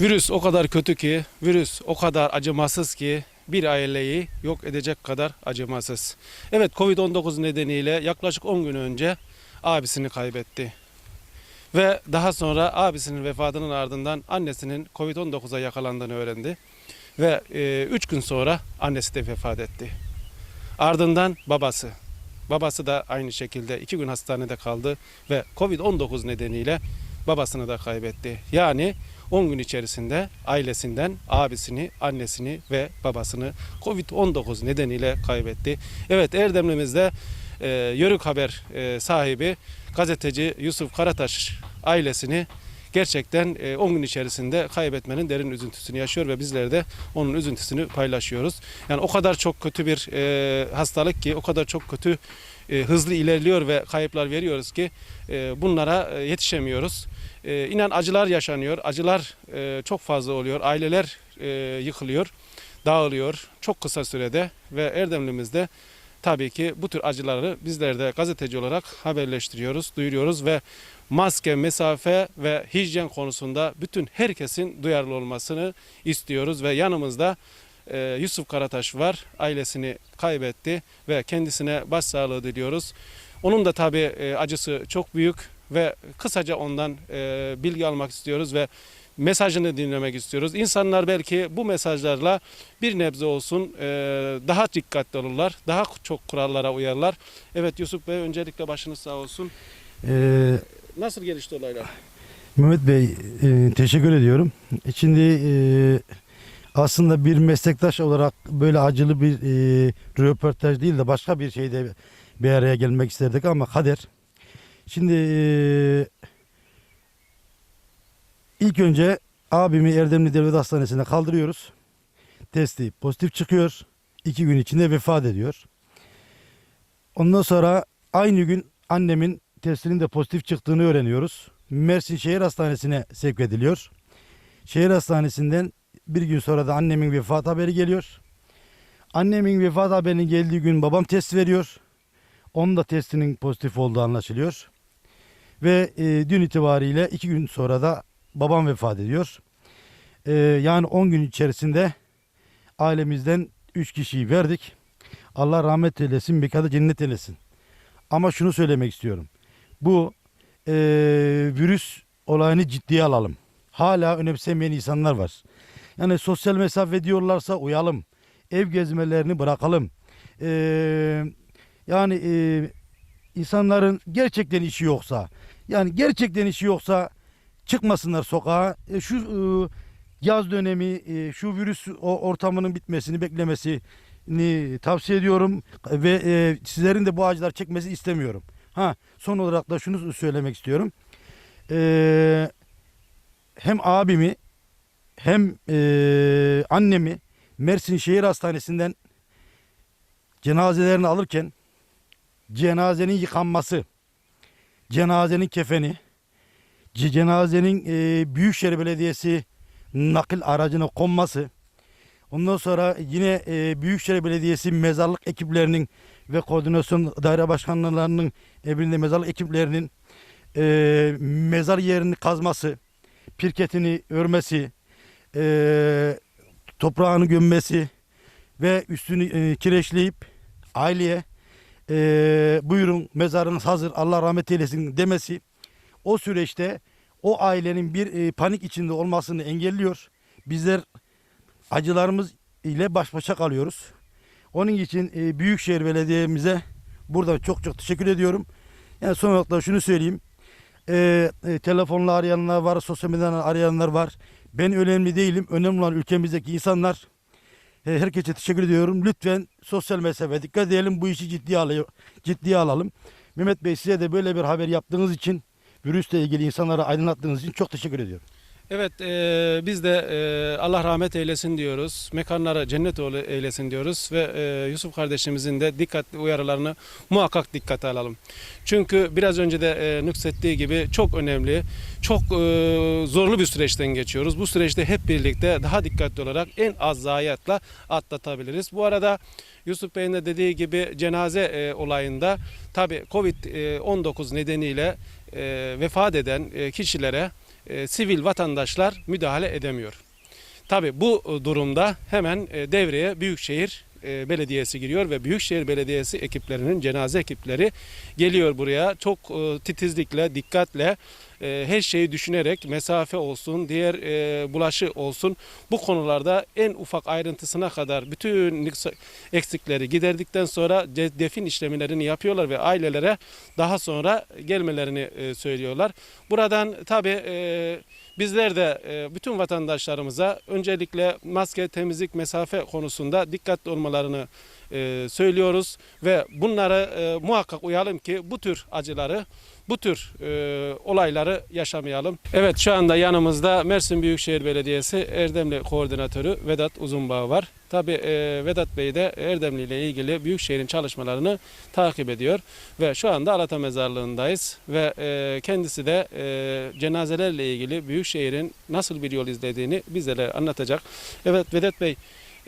Virüs o kadar kötü ki, virüs o kadar acımasız ki bir aileyi yok edecek kadar acımasız. Evet Covid-19 nedeniyle yaklaşık 10 gün önce abisini kaybetti. Ve daha sonra abisinin vefatının ardından annesinin Covid-19'a yakalandığını öğrendi. Ve 3 gün sonra annesi de vefat etti. Ardından babası. Babası da aynı şekilde 2 gün hastanede kaldı ve Covid-19 nedeniyle babasını da kaybetti. Yani 10 gün içerisinde ailesinden abisini, annesini ve babasını Covid-19 nedeniyle kaybetti. Evet Erdemli'mizde e, Yörük Haber e, sahibi gazeteci Yusuf Karataş ailesini gerçekten e, 10 gün içerisinde kaybetmenin derin üzüntüsünü yaşıyor ve bizler de onun üzüntüsünü paylaşıyoruz. Yani o kadar çok kötü bir e, hastalık ki, o kadar çok kötü e, hızlı ilerliyor ve kayıplar veriyoruz ki e, bunlara e, yetişemiyoruz. E, inan acılar yaşanıyor, acılar e, çok fazla oluyor, aileler e, yıkılıyor, dağılıyor çok kısa sürede ve Erdemli'mizde tabii ki bu tür acıları bizler de gazeteci olarak haberleştiriyoruz, duyuruyoruz ve maske, mesafe ve hijyen konusunda bütün herkesin duyarlı olmasını istiyoruz ve yanımızda e, Yusuf Karataş var. Ailesini kaybetti ve kendisine başsağlığı diliyoruz. Onun da tabii e, acısı çok büyük ve kısaca ondan e, bilgi almak istiyoruz ve mesajını dinlemek istiyoruz. İnsanlar belki bu mesajlarla bir nebze olsun e, daha dikkatli olurlar, daha çok kurallara uyarlar. Evet Yusuf Bey öncelikle başınız sağ olsun. Ee, Nasıl gelişti olaylar? Mehmet Bey e, teşekkür ediyorum. Şimdi e, aslında bir meslektaş olarak böyle acılı bir e, röportaj değil de başka bir şeyde bir araya gelmek isterdik ama kader. Şimdi ilk önce abimi Erdemli Devlet Hastanesi'ne kaldırıyoruz. Testi pozitif çıkıyor. İki gün içinde vefat ediyor. Ondan sonra aynı gün annemin testinin de pozitif çıktığını öğreniyoruz. Mersin Şehir Hastanesi'ne sevk ediliyor. Şehir Hastanesi'nden bir gün sonra da annemin vefat haberi geliyor. Annemin vefat haberinin geldiği gün babam test veriyor. Onun da testinin pozitif olduğu anlaşılıyor. Ve e, dün itibariyle iki gün sonra da babam vefat ediyor. E, yani 10 gün içerisinde ailemizden 3 kişiyi verdik. Allah rahmet eylesin, mekanı cennet eylesin. Ama şunu söylemek istiyorum. Bu e, virüs olayını ciddiye alalım. Hala önemsemeyen insanlar var. Yani sosyal mesafe diyorlarsa uyalım. Ev gezmelerini bırakalım. E, yani e, insanların gerçekten işi yoksa, yani gerçekten işi yoksa çıkmasınlar sokağa. E, şu e, yaz dönemi, e, şu virüs o ortamının bitmesini beklemesini tavsiye ediyorum ve e, sizlerin de bu acılar çekmesi istemiyorum. Ha son olarak da şunu söylemek istiyorum. Ee, hem abimi hem e, annemi Mersin Şehir Hastanesi'nden cenazelerini alırken cenazenin yıkanması, cenazenin kefeni, ce- cenazenin e, Büyükşehir Belediyesi nakil aracına konması, ondan sonra yine e, Büyükşehir Belediyesi mezarlık ekiplerinin ve koordinasyon daire başkanlarının emrinde mezarlık ekiplerinin e, mezar yerini kazması, pirketini örmesi, e, toprağını gömmesi ve üstünü e, kireçleyip aileye e, buyurun mezarınız hazır Allah rahmet eylesin demesi o süreçte o ailenin bir e, panik içinde olmasını engelliyor. Bizler acılarımız ile baş başa kalıyoruz. Onun için e, Büyükşehir Belediye'mize buradan çok çok teşekkür ediyorum. Yani son olarak da şunu söyleyeyim. E, e, telefonla arayanlar var, sosyal medyadan arayanlar var. Ben önemli değilim. Önemli olan ülkemizdeki insanlar. Herkese teşekkür ediyorum. Lütfen sosyal mesafe dikkat edelim. Bu işi ciddiye, al ciddiye alalım. Mehmet Bey size de böyle bir haber yaptığınız için, virüsle ilgili insanlara aydınlattığınız için çok teşekkür ediyorum. Evet e, biz de e, Allah rahmet eylesin diyoruz. Mekanlara cennet eylesin diyoruz ve e, Yusuf kardeşimizin de dikkatli uyarılarını muhakkak dikkate alalım. Çünkü biraz önce de e, nüksettiği gibi çok önemli, çok e, zorlu bir süreçten geçiyoruz. Bu süreçte hep birlikte daha dikkatli olarak en az zayiatla atlatabiliriz. Bu arada Yusuf Bey'in de dediği gibi cenaze e, olayında tabii Covid-19 nedeniyle e, vefat eden e, kişilere e, sivil vatandaşlar müdahale edemiyor. Tabi bu e, durumda hemen e, devreye Büyükşehir e, Belediyesi giriyor ve Büyükşehir Belediyesi ekiplerinin cenaze ekipleri geliyor buraya. Çok titizlikle, dikkatle e, her şeyi düşünerek mesafe olsun, diğer e, bulaşı olsun bu konularda en ufak ayrıntısına kadar bütün eksikleri giderdikten sonra de- defin işlemlerini yapıyorlar ve ailelere daha sonra gelmelerini e, söylüyorlar. Buradan tabi bizler de e, bütün vatandaşlarımıza öncelikle maske, temizlik, mesafe konusunda dikkatli olmalarını e, söylüyoruz ve bunları e, muhakkak uyalım ki bu tür acıları, bu tür e, olayları yaşamayalım. Evet şu anda yanımızda Mersin Büyükşehir Belediyesi Erdemli Koordinatörü Vedat Uzunbağ var. Tabi Vedat Bey de Erdemli ile ilgili Büyükşehir'in çalışmalarını takip ediyor ve şu anda Alata Mezarlığı'ndayız ve e, kendisi de e, cenazelerle ilgili Büyükşehir'in nasıl bir yol izlediğini bizlere anlatacak. Evet Vedat Bey e,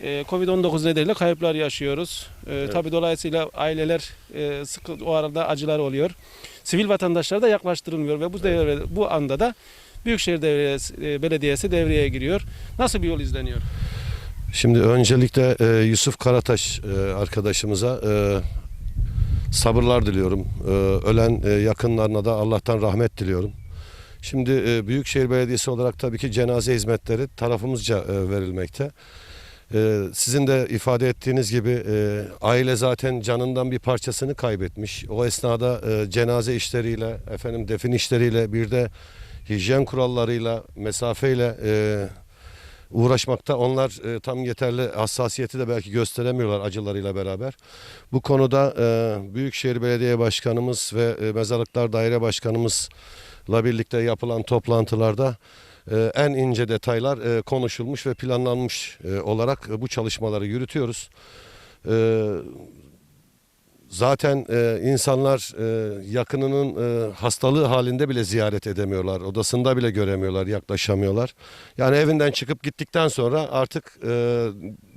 Covid-19 nedeniyle kayıplar yaşıyoruz. E, Tabi dolayısıyla aileler e, sıkı o arada acılar oluyor. Sivil vatandaşlar da yaklaştırılmıyor ve bu devre, bu anda da Büyükşehir Devriyesi, e, Belediyesi devreye giriyor. Nasıl bir yol izleniyor? Şimdi öncelikle e, Yusuf Karataş e, arkadaşımıza e, sabırlar diliyorum. E, ölen e, yakınlarına da Allah'tan rahmet diliyorum. Şimdi e, Büyükşehir Belediyesi olarak tabii ki cenaze hizmetleri tarafımızca e, verilmekte. E, sizin de ifade ettiğiniz gibi e, aile zaten canından bir parçasını kaybetmiş. O esnada e, cenaze işleriyle, efendim defin işleriyle bir de hijyen kurallarıyla, mesafeyle e, uğraşmakta. Onlar tam yeterli hassasiyeti de belki gösteremiyorlar acılarıyla beraber. Bu konuda Büyükşehir Belediye Başkanımız ve Mezarlıklar Daire Başkanımızla birlikte yapılan toplantılarda en ince detaylar e, konuşulmuş ve planlanmış e, olarak e, bu çalışmaları yürütüyoruz. E, Zaten insanlar yakınının hastalığı halinde bile ziyaret edemiyorlar. Odasında bile göremiyorlar, yaklaşamıyorlar. Yani evinden çıkıp gittikten sonra artık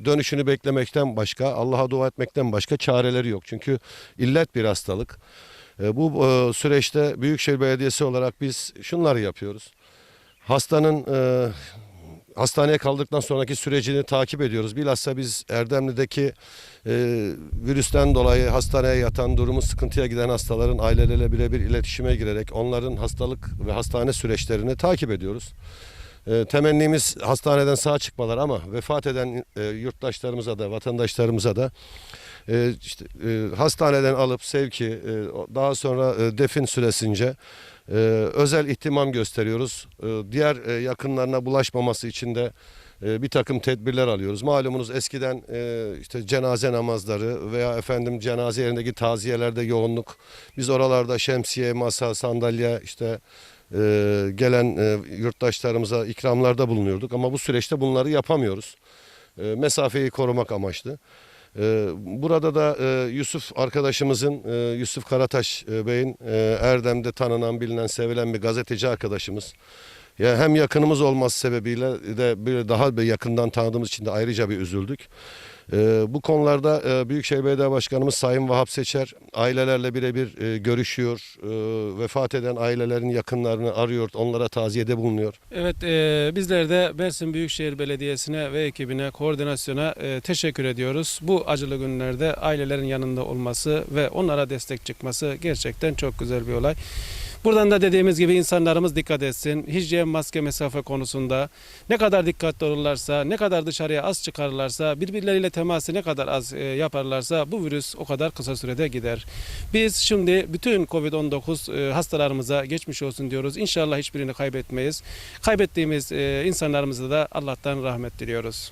dönüşünü beklemekten başka, Allah'a dua etmekten başka çareleri yok. Çünkü illet bir hastalık. Bu süreçte Büyükşehir Belediyesi olarak biz şunları yapıyoruz. Hastanın e, hastaneye kaldıktan sonraki sürecini takip ediyoruz. Bilhassa biz Erdemli'deki e, virüsten dolayı hastaneye yatan, durumu sıkıntıya giden hastaların aileleriyle birebir iletişime girerek onların hastalık ve hastane süreçlerini takip ediyoruz. E, temennimiz hastaneden sağ çıkmalar ama vefat eden e, yurttaşlarımıza da vatandaşlarımıza da e, işte e, hastaneden alıp sevki e, daha sonra e, defin süresince e, özel ihtimam gösteriyoruz. E, diğer e, yakınlarına bulaşmaması için de e, bir takım tedbirler alıyoruz. Malumunuz eskiden e, işte cenaze namazları veya efendim cenaze yerindeki taziyelerde yoğunluk. Biz oralarda şemsiye, masa, sandalye işte gelen yurttaşlarımıza ikramlarda bulunuyorduk. Ama bu süreçte bunları yapamıyoruz. Mesafeyi korumak amaçlı. E, Burada da e, Yusuf arkadaşımızın, e, Yusuf Karataş e, Bey'in Erdem'de tanınan, bilinen, sevilen bir gazeteci arkadaşımız. Ya hem yakınımız olması sebebiyle de böyle daha bir yakından tanıdığımız için de ayrıca bir üzüldük. Ee, bu konularda e, Büyükşehir Belediye Başkanımız Sayın Vahap Seçer ailelerle birebir e, görüşüyor. E, vefat eden ailelerin yakınlarını arıyor, onlara taziyede bulunuyor. Evet e, bizler de Mersin Büyükşehir Belediyesi'ne ve ekibine, koordinasyona e, teşekkür ediyoruz. Bu acılı günlerde ailelerin yanında olması ve onlara destek çıkması gerçekten çok güzel bir olay. Buradan da dediğimiz gibi insanlarımız dikkat etsin. Hijyen maske mesafe konusunda ne kadar dikkatli olurlarsa, ne kadar dışarıya az çıkarırlarsa, birbirleriyle teması ne kadar az e, yaparlarsa bu virüs o kadar kısa sürede gider. Biz şimdi bütün Covid-19 e, hastalarımıza geçmiş olsun diyoruz. İnşallah hiçbirini kaybetmeyiz. Kaybettiğimiz e, insanlarımıza da Allah'tan rahmet diliyoruz.